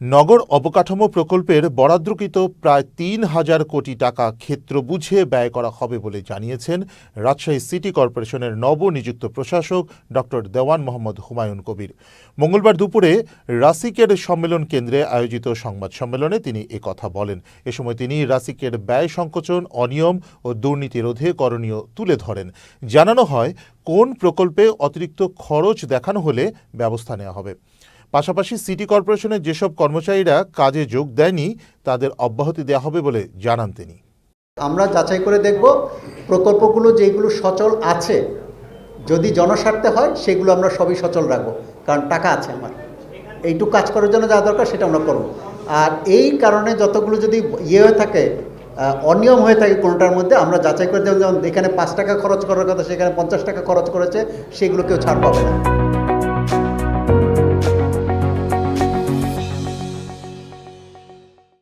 নগর অবকাঠামো প্রকল্পের বরাদ্দকৃত প্রায় তিন হাজার কোটি টাকা ক্ষেত্র বুঝে ব্যয় করা হবে বলে জানিয়েছেন রাজশাহী সিটি কর্পোরেশনের নবনিযুক্ত প্রশাসক ডক্টর দেওয়ান মোহাম্মদ হুমায়ুন কবির। মঙ্গলবার দুপুরে রাসিকের সম্মেলন কেন্দ্রে আয়োজিত সংবাদ সম্মেলনে তিনি কথা বলেন। এ সময় তিনি রাসিকের ব্যয় সংকোচন, অনিয়ম ও দুর্নীতি রোধে করণীয় তুলে ধরেন। জানানো হয়, কোন প্রকল্পে অতিরিক্ত খরচ দেখানো হলে ব্যবস্থা নেওয়া হবে। পাশাপাশি সিটি কর্পোরেশনের যেসব কর্মচারীরা কাজে যোগ দেয়নি, তাদের অব্যাহতি দেওয়া হবে বলে জানান তিনি। আমরা যাচাই করে দেখব, প্রকল্পগুলো যেগুলো সচল আছে, যদি জনস্বার্থে হয়, সেগুলো আমরা সবই সচল রাখব, কারণ টাকা আছে আমার। এইটুকু কাজ করার জন্য যা দরকার সেটা আমরা করব। আর এই কারণে যতগুলো যদি ইয়ে হয়ে থাকে অনিয়ম হয়ে থাকে কোনোটার মধ্যে, আমরা যাচাই করে দেব যেমন এখানে পাঁচ টাকা খরচ করার কথা, সেখানে পঞ্চাশ টাকা খরচ করেছে, সেগুলো কেউ ছাড় পাবে না।